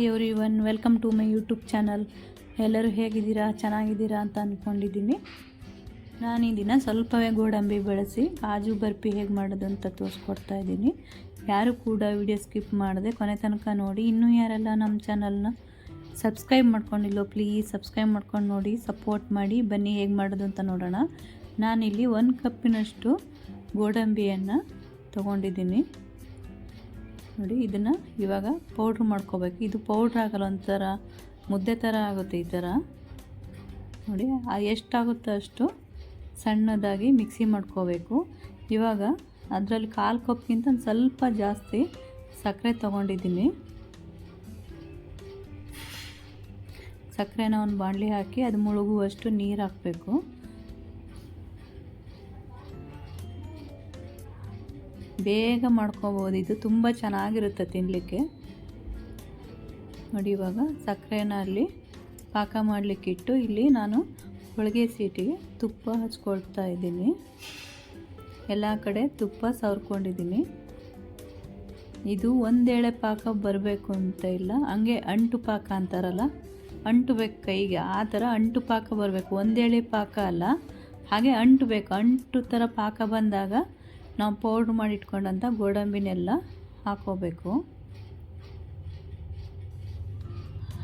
Hi everyone welcome to my YouTube channel. ಎಲ್ಲರೂ ಹೇಗಿದ್ದೀರಾ? ಚೆನ್ನಾಗಿದ್ದೀರಾ ಅಂತ ಅಂದ್ಕೊಂಡಿದ್ದೀನಿ ನಾನು ಈ ದಿನ ಸ್ವಲ್ಪವೇ ಗೋಡಂಬಿ ಬೆಳೆಸಿ, ಕಾಜು ಬರ್ಫಿ ಹೇಗೆ ಮಾಡೋದು ಅಂತ ತೋರಿಸ್ಕೊಡ್ತಾ ಇದ್ದೀನಿ. ಯಾರು ಕೂಡ ವಿಡಿಯೋ ಸ್ಕಿಪ್ ಮಾಡದೆ ಕೊನೆ ತನಕ ನೋಡಿ. ಇನ್ನೂ ಯಾರೆಲ್ಲ ನಮ್ಮ ಚಾನಲ್ನ ಸಬ್ಸ್ಕ್ರೈಬ್ ಮಾಡ್ಕೊಂಡಿಲ್ಲೋ, ಪ್ಲೀಸ್ ಸಬ್ಸ್ಕ್ರೈಬ್ ಮಾಡ್ಕೊಂಡು ನೋಡಿ, ಸಪೋರ್ಟ್ ಮಾಡಿ. ಬನ್ನಿ ಹೇಗೆ ಮಾಡೋದು ಅಂತ ನೋಡೋಣ. ನಾನಿಲ್ಲಿ ಒಂದು ಕಪ್ಪಿನಷ್ಟು ಗೋಡಂಬಿಯನ್ನು ತೊಗೊಂಡಿದ್ದೀನಿ. ನೋಡಿ, ಇದನ್ನು ಇವಾಗ ಪೌಡ್ರ್ ಮಾಡ್ಕೋಬೇಕು. ಇದು ಪೌಡ್ರ್ ಆಗಲ್ಲ, ಒಂಥರ ಮುದ್ದೆ ಥರ ಆಗುತ್ತೆ ಈ ಥರ ನೋಡಿ ಎಷ್ಟಾಗುತ್ತೋ ಅಷ್ಟು ಸಣ್ಣದಾಗಿ ಮಿಕ್ಸಿ ಮಾಡ್ಕೋಬೇಕು. ಇವಾಗ ಅದರಲ್ಲಿ ಕಾಲು ಕಪ್ಗಿಂತ ಒಂದು ಸ್ವಲ್ಪ ಜಾಸ್ತಿ ಸಕ್ಕರೆ ತೊಗೊಂಡಿದ್ದೀನಿ. ಸಕ್ಕರೆನ ಒಂದು ಬಾಣಲಿ ಹಾಕಿ ಅದು ಮುಳುಗುವಷ್ಟು ನೀರು ಹಾಕಬೇಕು. ಬೇಗ ಮಾಡ್ಕೋಬೋದು. ಇದು ತುಂಬ ಚೆನ್ನಾಗಿರುತ್ತೆ ತಿನ್ನಲಿಕ್ಕೆ ನೋಡಿ ಇವಾಗ ಸಕ್ಕರೆನ ಅಲ್ಲಿ ಪಾಕ ಮಾಡಲಿಕ್ಕಿಟ್ಟು ಇಲ್ಲಿ ನಾನು ಹೋಳಿಗೆ ಸೀಟಿಗೆ ತುಪ್ಪ ಹಚ್ಕೊಳ್ತಾ ಇದ್ದೀನಿ. ಎಲ್ಲ ಕಡೆ ತುಪ್ಪ ಸವರ್ಕೊಂಡಿದ್ದೀನಿ. ಇದು ಒಂದೇಳೆ ಪಾಕ ಬರಬೇಕು ಅಂತ ಇಲ್ಲ, ಹಂಗೆ ಅಂಟು ಪಾಕ ಅಂತಾರಲ್ಲ, ಅಂಟಬೇಕು ಕೈಗೆ. ಆ ಥರ ಅಂಟು ಪಾಕ ಬರಬೇಕು. ಒಂದೇಳೆ ಪಾಕ ಅಲ್ಲ, ಹಾಗೆ ಅಂಟು ಬೇಕು ಅಂಟು ಥರ ಪಾಕ ಬಂದಾಗ ನಾವು ಪೌಡ್ರ್ ಮಾಡಿಟ್ಕೊಂಡಂಥ ಗೋಡಂಬಿನೆಲ್ಲ ಹಾಕೋಬೇಕು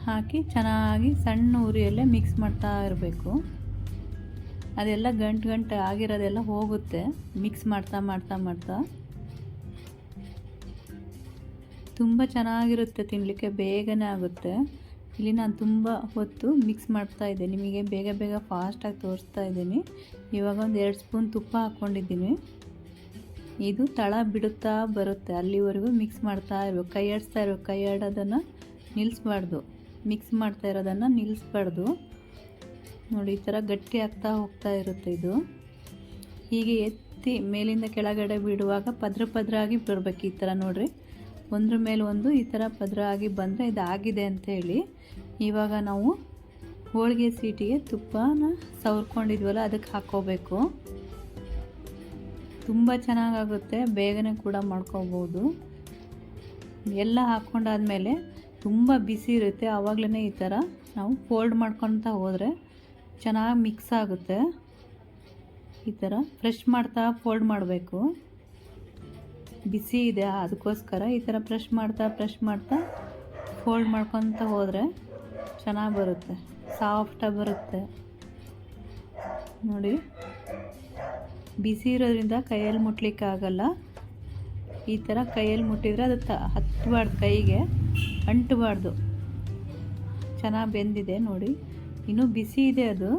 ಹಾಕಿ ಚೆನ್ನಾಗಿ ಸಣ್ಣ ಉರಿಯಲ್ಲೇ ಮಿಕ್ಸ್ ಮಾಡ್ತಾ ಇರಬೇಕು. ಅದೆಲ್ಲ ಗಂಟು ಗಂಟೆ ಆಗಿರೋದೆಲ್ಲ ಹೋಗುತ್ತೆ. ಮಿಕ್ಸ್ ಮಾಡ್ತಾ ಮಾಡ್ತಾ ಮಾಡ್ತಾ. ತುಂಬ ಚೆನ್ನಾಗಿರುತ್ತೆ ತಿನ್ನಲಿಕ್ಕೆ ಬೇಗನೆ ಆಗುತ್ತೆ. ಇಲ್ಲಿ ನಾನು ತುಂಬ ಹೊತ್ತು ಮಿಕ್ಸ್ ಮಾಡ್ತಾ ಇದ್ದೆ. ನಿಮಗೆ ಬೇಗ ಬೇಗ ಫಾಸ್ಟಾಗಿ ತೋರಿಸ್ತಾ ಇದ್ದೀನಿ. ಇವಾಗ ಒಂದು ಎರಡು ಸ್ಪೂನ್ ತುಪ್ಪ ಹಾಕ್ಕೊಂಡಿದ್ದೀನಿ. ಇದು ತಳ ಬಿಡುತ್ತಾ ಬರುತ್ತೆ. ಅಲ್ಲಿವರೆಗೂ ಮಿಕ್ಸ್ ಮಾಡ್ತಾ ಇರಬೇಕು ಕೈ ಆಡಿಸ್ತಾ ಇರಬೇಕು ಕೈ ಆಡೋದನ್ನು ನಿಲ್ಲಿಸ್ಬಾರ್ದು ಮಿಕ್ಸ್ ಮಾಡ್ತಾ ಇರೋದನ್ನು ನಿಲ್ಲಿಸ್ಬಾರ್ದು ನೋಡಿ, ಈ ಥರ ಗಟ್ಟಿ ಆಗ್ತಾ ಹೋಗ್ತಾ ಇರುತ್ತೆ ಇದು. ಹೀಗೆ ಎತ್ತಿ ಮೇಲಿಂದ ಕೆಳಗಡೆ ಬಿಡುವಾಗ ಪದ್ರ ಪದ್ರ ಆಗಿ ಬರಬೇಕು ಈ ಥರ ನೋಡಿರಿ. ಒಂದ್ರ ಮೇಲೆ ಒಂದು ಈ ಥರ ಪದ್ರ ಆಗಿ ಬಂದರೆ ಇದು ಆಗಿದೆ ಅಂತ ಹೇಳಿ ಇವಾಗ ನಾವು ಹೋಳಿಗೆ ಸೀಟಿಗೆ ತುಪ್ಪನ ಸವರ್ಕೊಂಡಿದ್ವಲ್ಲ, ಅದಕ್ಕೆ ಹಾಕ್ಕೋಬೇಕು. ತುಂಬ ಚೆನ್ನಾಗಾಗುತ್ತೆ. ಬೇಗನೆ ಕೂಡ ಮಾಡ್ಕೋಬೋದು. ಎಲ್ಲ ಹಾಕ್ಕೊಂಡಾದಮೇಲೆ ತುಂಬ ಬಿಸಿ ಇರುತ್ತೆ. ಆವಾಗಲೇ ಈ ಥರ ನಾವು ಫೋಲ್ಡ್ ಮಾಡ್ಕೊತ ಹೋದರೆ ಚೆನ್ನಾಗಿ ಮಿಕ್ಸ್ ಆಗುತ್ತೆ. ಈ ಥರ ಫ್ರೆಶ್ ಮಾಡ್ತಾ ಫೋಲ್ಡ್ ಮಾಡಬೇಕು. ಬಿಸಿ ಇದೆ, ಅದಕ್ಕೋಸ್ಕರ ಈ ಥರ ಫ್ರೆಶ್ ಮಾಡ್ತಾ ಫ್ರೆಶ್ ಮಾಡ್ತಾ ಫೋಲ್ಡ್ ಮಾಡ್ಕೊತ ಹೋದರೆ ಚೆನ್ನಾಗಿ ಬರುತ್ತೆ. ಸಾಫ್ಟಾಗಿ ಬರುತ್ತೆ. ನೋಡಿ. ಬಿಸಿ ಇರೋದ್ರಿಂದ ಕೈಯಲ್ಲಿ ಮುಟ್ಲಿಕ್ಕೆ ಆಗಲ್ಲ ಈ ಥರ ಕೈಯಲ್ಲಿ ಮುಟ್ಟಿದರೆ ಅದು ತ ಹತ್ತಬಾರ್ದು ಕೈಗೆ, ಅಂಟಬಾರ್ದು. ಚೆನ್ನಾಗಿ ಬೆಂದಿದೆ ನೋಡಿ. ಇನ್ನೂ ಬಿಸಿ ಇದೆ ಅದು.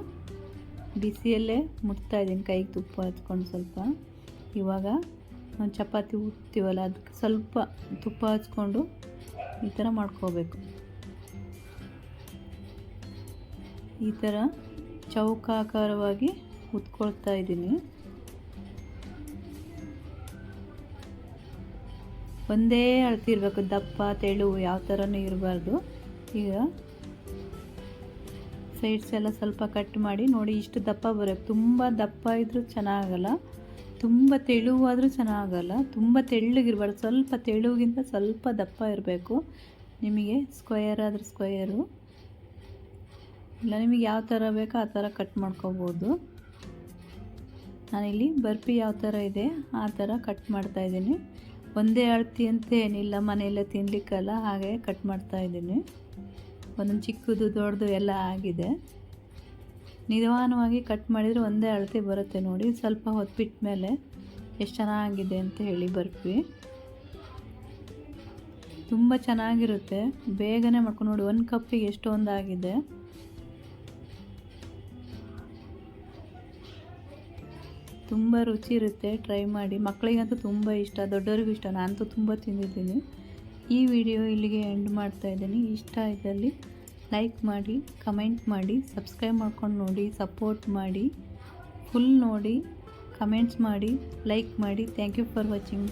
ಬಿಸಿಯಲ್ಲೇ ಮುಟ್ತಾ ಇದ್ದೀನಿ ಕೈಗೆ ತುಪ್ಪ ಹಚ್ಕೊಂಡು ಸ್ವಲ್ಪ. ಇವಾಗ ಒಂದು ಚಪಾತಿ ಉತ್ತೀವಲ್ಲ ಅದಕ್ಕೆ ಸ್ವಲ್ಪ ತುಪ್ಪ ಹಚ್ಕೊಂಡು ಈ ಥರ ಮಾಡ್ಕೋಬೇಕು. ಈ ಥರ ಚೌಕಾಕಾರವಾಗಿ ಉತ್ಕೊಳ್ತಾ ಇದ್ದೀನಿ. ಒಂದೇ ಅಳತಿ ಇರಬೇಕು, ದಪ್ಪ, ತೆಳು, ಯಾವ ಥರನೂ ಇರಬಾರ್ದು. ಈಗ ಸೈಡ್ಸ್ ಎಲ್ಲ ಸ್ವಲ್ಪ ಕಟ್ ಮಾಡಿ ನೋಡಿ, ಇಷ್ಟು ದಪ್ಪ ಬರಬೇಕು. ತುಂಬ ದಪ್ಪ ಇದ್ದರೂ ಚೆನ್ನಾಗಲ್ಲ, ತುಂಬ ತೆಳುವಾದರೂ ಚೆನ್ನಾಗಲ್ಲ, ತುಂಬ ತೆಳ್ಳಗಿರಬಾರ್ದು. ಸ್ವಲ್ಪ ತೆಳುಗಿಂತ ಸ್ವಲ್ಪ ದಪ್ಪ ಇರಬೇಕು. ನಿಮಗೆ ಸ್ಕ್ವಯರ್ ಆದರೆ ಸ್ಕ್ವಯರು ಇಲ್ಲ, ನಿಮಗೆ ಯಾವ ಥರ ಬೇಕೋ ಆ ಥರ ಕಟ್ ಮಾಡ್ಕೋಬೋದು. ನಾನಿಲ್ಲಿ ಬರ್ಫಿ ಯಾವ ಥರ ಇದೆ, ಆ ಥರ ಕಟ್ ಮಾಡ್ತಾಯಿದ್ದೀನಿ ಒಂದೇ ಅಳತಿ ಅಂತ ಏನಿಲ್ಲ, ಮನೆಯಲ್ಲೇ ತಿನ್ನಲಿಕ್ಕಲ್ಲ ಹಾಗೆ ಕಟ್ ಮಾಡ್ತಾ ಇದ್ದೀನಿ. ಒಂದೊಂದು ಚಿಕ್ಕದು, ದೊಡ್ಡದು ಎಲ್ಲ ಆಗಿದೆ. ನಿಧಾನವಾಗಿ ಕಟ್ ಮಾಡಿದರೆ ಒಂದೇ ಅಳತೆ ಬರುತ್ತೆ ನೋಡಿ. ಸ್ವಲ್ಪ ಹೊತ್ಬಿಟ್ಟ ಮೇಲೆ ಎಷ್ಟು ಚೆನ್ನಾಗಿದೆ ಅಂತ ಹೇಳಿ ಬರ್ಫಿ ತುಂಬ ಚೆನ್ನಾಗಿರುತ್ತೆ. ಬೇಗನೆ ಮಾಡ್ಕೊಂಡು ನೋಡಿ, ಒಂದು ಕಪ್ಪಿಗೆ ಎಷ್ಟೊಂದು ತುಂಬ ರುಚಿ ಇರುತ್ತೆ. ಟ್ರೈ ಮಾಡಿ. ಮಕ್ಕಳಿಗಂತೂ ತುಂಬ ಇಷ್ಟ. ದೊಡ್ಡವ್ರಿಗೂ ಇಷ್ಟ. ನಾನಂತೂ ತುಂಬ ತಿಂದಿದ್ದೀನಿ. ಈ ವಿಡಿಯೋ ಇಲ್ಲಿಗೆ ಎಂಡ್ ಮಾಡ್ತಾ ಇದ್ದೀನಿ. ಇಷ್ಟ ಇದ್ದಲ್ಲಿ ಲೈಕ್ ಮಾಡಿ ಕಮೆಂಟ್ ಮಾಡಿ ಸಬ್ಸ್ಕ್ರೈಬ್ ಮಾಡ್ಕೊಂಡು ನೋಡಿ ಸಪೋರ್ಟ್ ಮಾಡಿ ಫುಲ್ ನೋಡಿ ಕಮೆಂಟ್ಸ್ ಮಾಡಿ ಲೈಕ್ ಮಾಡಿ. Thank you for watching